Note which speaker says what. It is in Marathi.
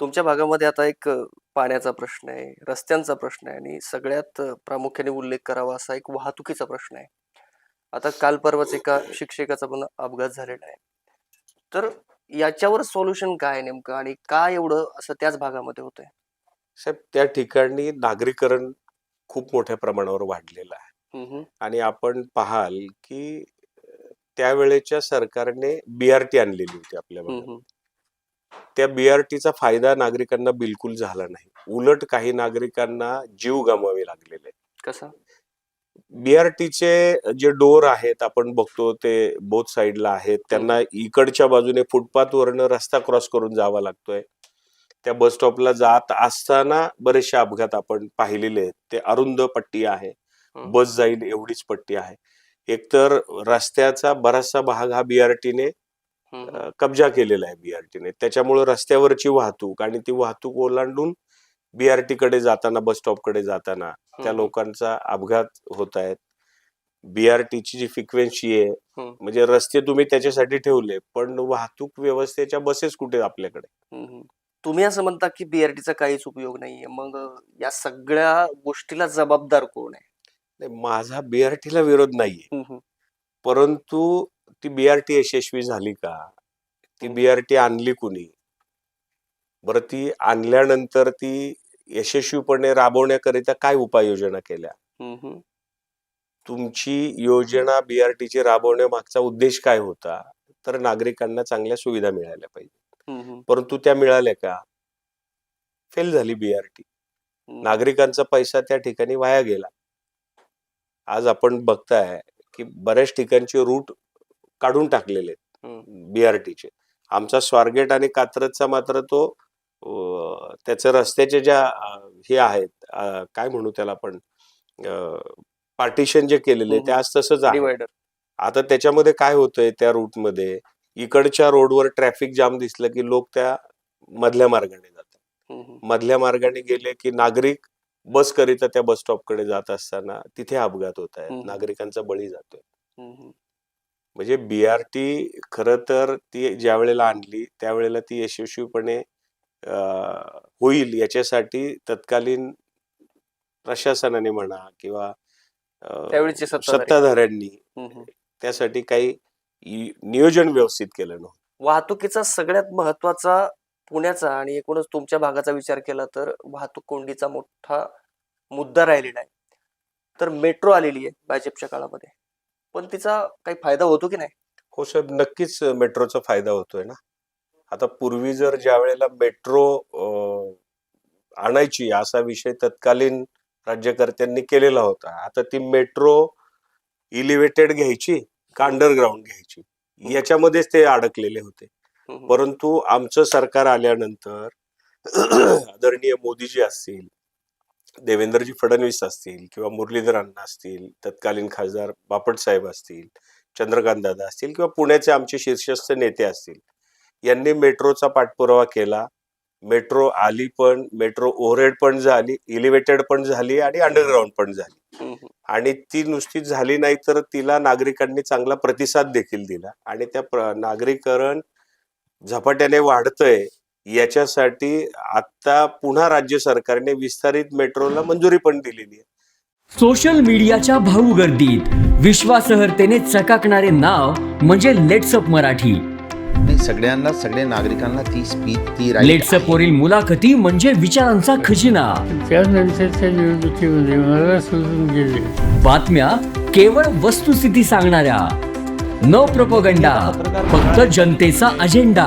Speaker 1: तुमच्या भागामध्ये आता एक पाण्याचा प्रश्न आहे, रस्त्यांचा प्रश्न आहे आणि सगळ्यात प्रामुख्याने उल्लेख करावा असा एक वाहतुकीचा प्रश्न आहे. आता काल परवाच एका शिक्षकाचा पण अपघात झालेला आहे. तर याच्यावर सोल्युशन काय आहे नेमकं आणि का एवढं असं त्याच भागामध्ये होतंय?
Speaker 2: साहेब त्या ठिकाणी नागरीकरण खूप मोठ्या प्रमाणावर वाढलेलं आहे
Speaker 1: हं, हं.
Speaker 2: आणि आपण पाहाल की त्यावेळेच्या सरकारने बीआरटी आणलेली होती आपल्या
Speaker 1: हं,
Speaker 2: भागात.
Speaker 1: हं.
Speaker 2: त्या बीआरटीचा फायदा नागरिकांना बिलकुल झाला नाही. उलट काही नागरिकांना जीव गमवावे लागलेले.
Speaker 1: कसा?
Speaker 2: बीआरटीचे जे डोर आहेत आपण बघतो ते बोथ साइडला आहेत. त्यांना इकडच्या बाजूने फुटपाथवरनं रस्ता क्रॉस करून जावा लागतोय. त्या बस स्टॉपला जात असताना बरेचसे अपघात आपण पाहिलेले आहेत. ते अरुंद पट्टी आहे. बस जाईल एवढीच पट्टी आहे. एकतर रस्त्याचा बराचसा भाग हा बीआरटीने कब्जा केलेला आहे बीआरटीने. त्याच्यामुळं रस्त्यावरची वाहतूक आणि ती वाहतूक ओलांडून बीआरटीकडे जाताना, बस स्टॉपकडे जाताना त्या. लोकांचा अपघात होत आहेत. बीआरटीची जी फ्रिक्वेन्सी आहे. म्हणजे रस्ते तुम्ही त्याच्यासाठी ठेवले, पण वाहतूक व्यवस्थेच्या बसेस कुठे आपल्याकडे?
Speaker 1: तुम्ही असं म्हणता की बीआरटीचा काहीच उपयोग नाहीये. मग या सगळ्या गोष्टीला जबाबदार कोण आहे?
Speaker 2: माझा बीआरटीला विरोध नाहीये. परंतु ती बीआरटी यशस्वी झाली का? ती
Speaker 1: हं.
Speaker 2: बीआरटी आणली कुणी? बरं ती आणल्यानंतर ती यशस्वीपणे राबवण्याकरिता काय उपाययोजना केल्या?
Speaker 1: हं, हं.
Speaker 2: तुमची योजना बीआरटीची राबवण्यामागचा उद्देश काय होता? तर नागरिकांना चांगल्या सुविधा मिळाल्या पाहिजे.
Speaker 1: हं, हं.
Speaker 2: परंतु त्या मिळाल्या का? फेल झाली बीआरटी.
Speaker 1: हं.
Speaker 2: नागरिकांचा पैसा त्या ठिकाणी वाया गेला. आज आपण बघताय की बऱ्याच ठिकाणचे रूट काढून टाकलेले आहेत. बीआरटीचे. आमचा स्वारगेट आणि कात्रजचा मात्र तो अ, त्याच्या रस्त्याचे ज्या हे आहेत काय म्हणू त्याला आपण पार्टिशन जे केलेले ते. आज तसंच आहे. आता त्याच्यामध्ये काय होतंय त्या रूटमध्ये इकडच्या रोडवर ट्रॅफिक जाम दिसलं की लोक त्या मधल्या मार्गाने जातात. मधल्या मार्गाने गेले की नागरिक बस करिता त्या बस स्टॉपकडे जात असताना तिथे अपघात होत आहेत. नागरिकांचा बळी जातोय.
Speaker 1: हं, हं.
Speaker 2: म्हणजे बीआरटी खरं तर ती ज्यावेळेला आणली त्यावेळेला ती यशस्वीपणे होईल याच्यासाठी तत्कालीन प्रशासनाने म्हणा किंवा. सत्ताधाऱ्यांनी. त्यासाठी काही नियोजन व्यवस्थित केलं नव्हतं.
Speaker 1: वाहतुकीचा सगळ्यात महत्त्वाचा पुण्याचा आणि एकूणच तुमच्या भागाचा विचार केला तर वाहतूक कोंडीचा मोठा मुद्दा राहिलेला आहे. तर मेट्रो आलेली आहे भाजपच्या काळामध्ये. पण तिचा काही फायदा होतो की नाही?
Speaker 2: हो साहेब नक्कीच मेट्रोचा फायदा होतोय ना. आता पूर्वी जर ज्या वेळेला मेट्रो आणायची असा विषय तत्कालीन राज्यकर्त्यांनी केलेला होता. आता ती मेट्रो इलिव्हेटेड घ्यायची का अंडरग्राऊंड घ्यायची याच्यामध्येच ते अडकलेले होते. परंतु आमचं सरकार आल्यानंतर आदरणीय मोदीजी असतील, देवेंद्रजी फडणवीस असतील किंवा मुरलीधर अण्णा असतील, तत्कालीन खासदार बापट साहेब असतील, चंद्रकांत दादा असतील किंवा पुण्याचे आमचे शीर्षस्थ नेते असतील. यांनी मेट्रोचा पाठपुरावा केला. मेट्रो आली पण, मेट्रो ओव्हरहेड पण झाली, एलिव्हेटेड पण झाली आणि अंडरग्राऊंड पण झाली. आणि ती नुसतीच झाली नाही तर तिला नागरिकांनी चांगला प्रतिसाद देखील दिला आणि त्या नागरीकरण झपाट्याने वाढतंय याच्यासाठी आता पुन्हा राज्य सरकारने विस्तारित मेट्रोला मंजुरी पण दिलेली आहे.
Speaker 3: सोशल मीडियाच्या भाऊ गर्दीत विश्वासार्हतेने चकाकणारे नाव म्हणजे लेट्सअप मराठी.
Speaker 4: नाही सगळ्यांना सगळ्या नागरिकांना ती स्पीच ती
Speaker 3: लेट्सअप. वरील मुलाखती म्हणजे विचारांचा खजिना.
Speaker 5: त्यानंतरच्या निवडणुकीमध्ये मला सोडून गेले.
Speaker 3: बातम्या केवळ वस्तुस्थिती सांगणाऱ्या. न प्रपोगंडा फक्त जनतेचा अजेंडा